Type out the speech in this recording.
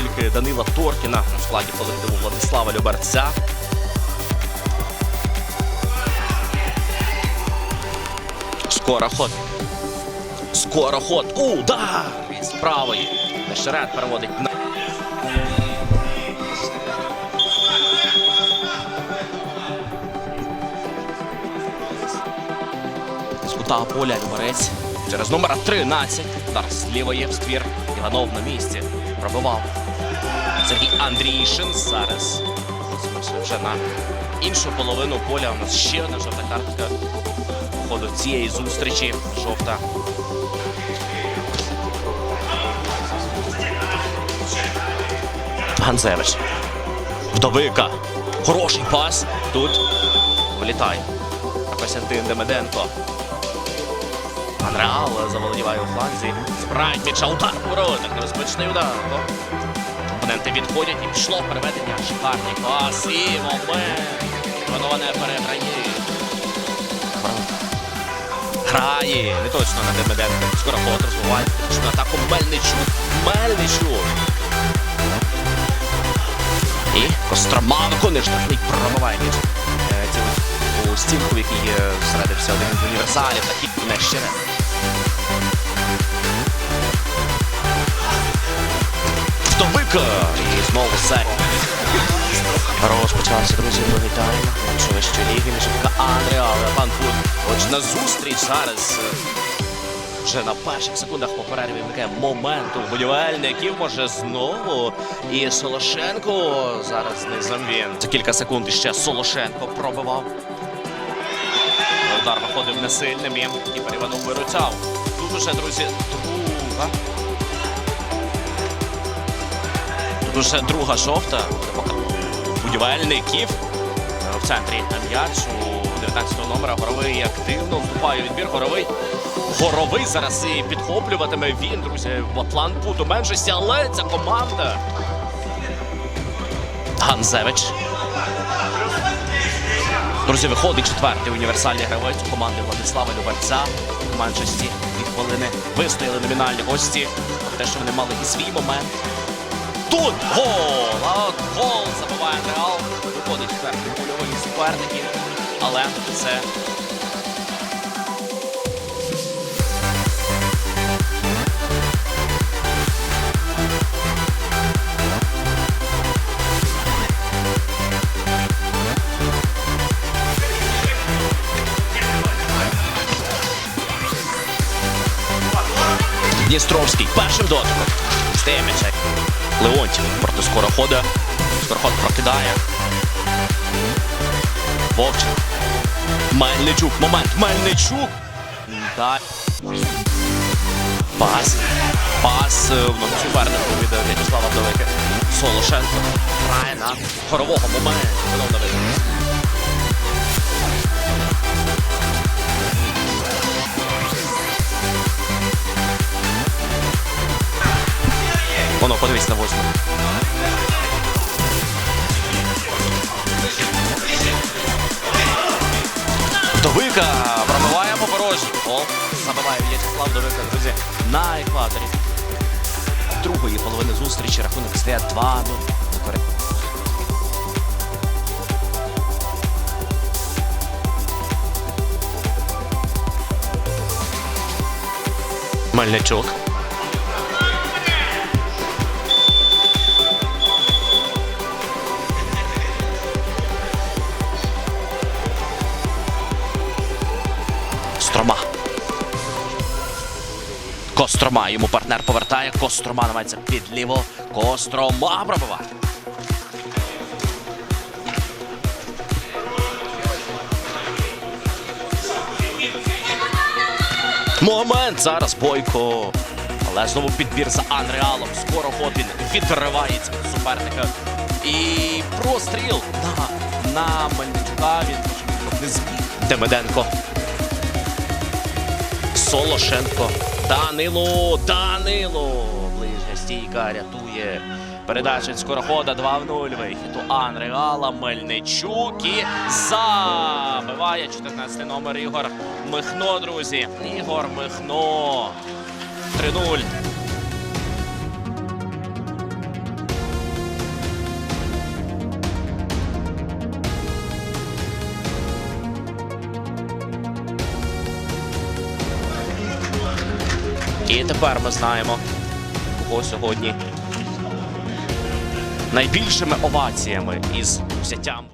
підтримки Данила Торкіна у складі колективу Владислава Люберця. Скороход. Скороход. Удар! Із правої. Нещерет переводить на. З кута поля Люберець. Через номера 13. Удар з лівої в ствір. Іванов на місці. Пробивав. Сергій Андрійшин зараз. Вже на іншу половину поля. У нас ще одна жовта картка. По ходу цієї зустрічі. Жовта. Ганзевич. Вдовика. Хороший пас. Тут влітає. Костянтин Демеденко. Анреал заволодіває у фланзі. Спрайт удар у воротах. Небезпечний удар. Опоненти відходять і пішло переведення. Шикарний пас і момент. Воно не переграє. Грає. Не точно на Демеденко. Скоро ход розвиває. Що на атаку Мельничук. Мельничук. І Кострома виконує штрафний пробиває м'яч. Е, стінку, в якій е, один з універсалів, такий не щире. Вдовика! І знову серія. Розпочався, друзі, вітаємо. Якщо ви ще ліги, міжка Андреа, пан. Отже, на зустріч зараз. е, вже на перших секундах по перерві виникає будівельників. Може знову. І Солошенко зараз низом він. За кілька секунд іще Солошенко пробивав. Удар виходив несильним і Кіпер Іванов виручав. Тут уже, друзі, друга. Тут уже друга жовта. Будівельників. В центрі м'яч у 19 номера Горовий активно вступає відбір. Горовий. Горовий зараз і підхоплюватиме він, друзі, в план путу меншості, але ця команда. Ганзевич. Друзі, виходить четвертий універсальний гравець у команди Владислава Люберця. У меншості дві хвилини вистояли номінальні гості. Про те, що вони мали і свій момент. Тут гол! А от гол забиває Реал. Виходить четвертий польовий суперників. Але це Дністровський першим дотиком. Стає м'ячек. Леонтів проти скорохода. Скороход прокидає. Вовчик. Мельничук. Момент. Мельничук. Да. Пас. Пас е, в ногу супернику від В'ячеслава Вдовики. Солошенко. Грає на хорового момент. Воно, подивись на восьму. Вдовика пробиває. Гол забиває В'ячеслав Вдовика, друзі, на екваторі. Другої половини зустрічі рахунок стає 2-0. Наперед. Мельничук. Кострома. Йому партнер повертає. Кострома намагається під ліво. Кострома пробиває. Момент зараз Бойко. Але знову підбір за Анреалом. Скоро ход відривається від суперника. І простріл на, на Мельничука. Він не зміг. Демиденко. Солошенко. Данило. Данило. Ближня стійка рятує. Передача скорохода 2-0. Вихід у Анреала. Мельничук і забиває 14 номер Ігор Михно, друзі. Ігор Михно. 3-0. І тепер ми знаємо, кого сьогодні найбільшими оваціями із взяттям.